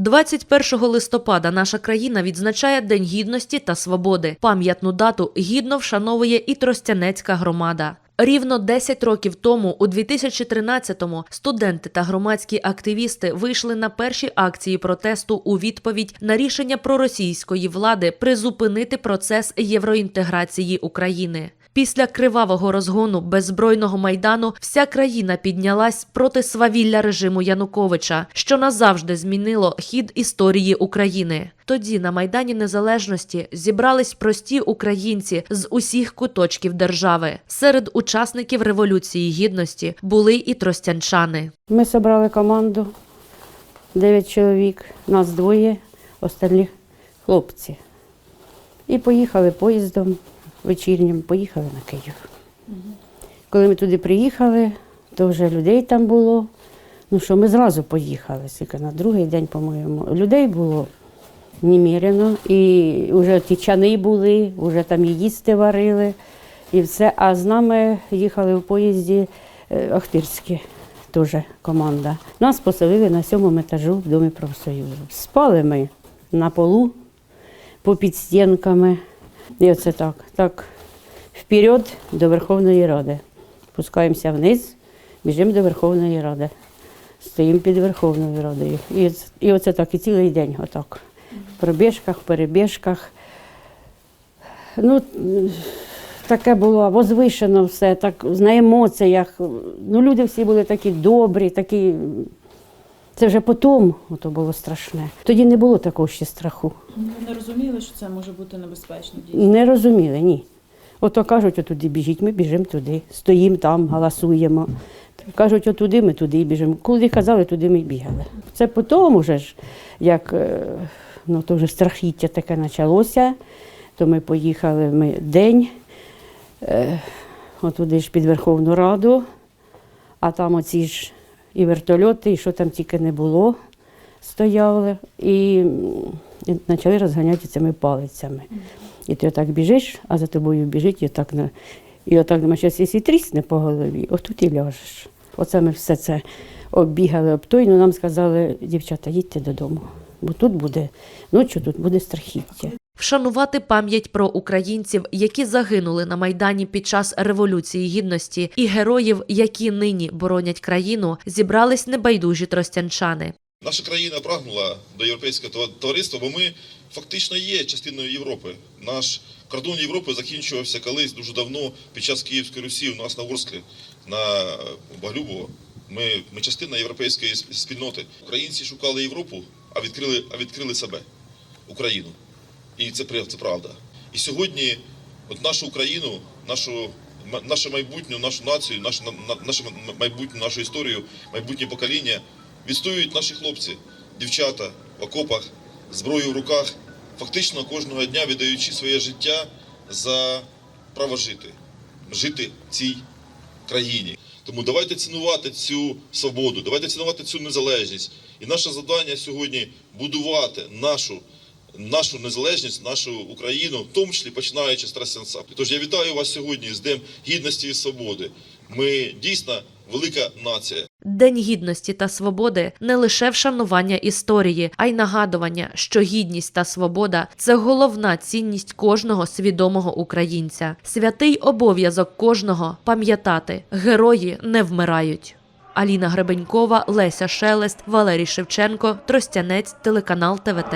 21 листопада наша країна відзначає День гідності та свободи. Пам'ятну дату гідно вшановує і Тростянецька громада. Рівно 10 років тому, у 2013-му, студенти та громадські активісти вийшли на перші акції протесту у відповідь на рішення проросійської влади призупинити процес євроінтеграції України. Після кривавого розгону беззбройного майдану вся країна піднялась проти свавілля режиму Януковича, що назавжди змінило хід історії України. Тоді на майдані незалежності зібрались прості українці з усіх куточків держави. Серед учасників революції гідності були і тростянчани. Ми зібрали команду, 9 чоловік, нас двоє, остальні хлопці. І поїхали поїздом вечірнім, поїхали на Київ. Коли ми туди приїхали, то вже людей там було. Ну що, ми зразу поїхали, тільки на другий день, по-моєму. Людей було неміряно, і вже ті чани були, вже там і їсти варили, і все. А з нами їхали в поїзді е, Охтирські, теж команда. Нас поселили на сьомому етажу в Домі профсоюзу. Спали ми на полу, попід стінками. І оце так. Так, вперед до Верховної Ради. Спускаємося вниз, біжимо до Верховної Ради. Стоїмо під Верховною Радою. І, і оце так, і цілий день отак. В пробіжках, перебіжках. Ну, таке було возвишено все, так на емоціях. Ну, люди всі були такі добрі, такі. Це вже потім ото було страшне. Тоді не було такого ще страху. Ви не розуміли, що це може бути небезпечно дійсно? Не розуміли, ні. Ото кажуть, отуди біжіть, ми біжимо туди, стоїмо там, голосуємо. Кажуть, отуди, ми туди біжимо. Куди казали, туди ми бігали. Це потім уже ж, як е, ну, то вже страхіття таке почалося, то ми поїхали ми день, е, отуди ж під Верховну Раду, а там оці ж і вертольоти, і що там тільки не було, стояли, і, і почали розганяти цими палицями. І ти отак біжиш, а за тобою біжить і отак на. І отак думаєш, якщо трісне по голові, отут і ляжеш. Оце ми все це оббігали об той, ну нам сказали, дівчата, їдьте додому, бо тут буде, ночі тут буде страхіття. Вшанувати пам'ять про українців, які загинули на майдані під час революції гідності, і героїв, які нині боронять країну, зібрались небайдужі тростянчани. Наша країна прагнула до європейського товариства, бо ми фактично є частиною Європи. Наш кордон Європи закінчувався колись дуже давно під час Київської Русі у нас на Орсклі, на Баглюбово. Ми, ми частина європейської спільноти. Українці шукали Європу, а відкрили, а відкрили себе, Україну. І це, це правда. І сьогодні от нашу Україну, нашу, наше майбутнє, нашу націю, нашу, на- на- наше майбутнє, нашу історію, майбутнє покоління відстоюють наші хлопці, дівчата в окопах, зброю в руках, фактично кожного дня віддаючи своє життя за право жити, жити в цій країні. Тому давайте цінувати цю свободу, давайте цінувати цю незалежність. І наше завдання сьогодні будувати нашу, нашу незалежність, нашу Україну, в тому числі починаючи з Трасянца. Тож я вітаю вас сьогодні з Днем гідності і свободи. Ми дійсно велика нація. День гідності та свободи не лише вшанування історії, а й нагадування, що гідність та свобода це головна цінність кожного свідомого українця. Святий обов'язок кожного пам'ятати, герої не вмирають. Аліна Гребенькова, Леся Шелест, Валерій Шевченко, Тростянець, телеканал ТВТ.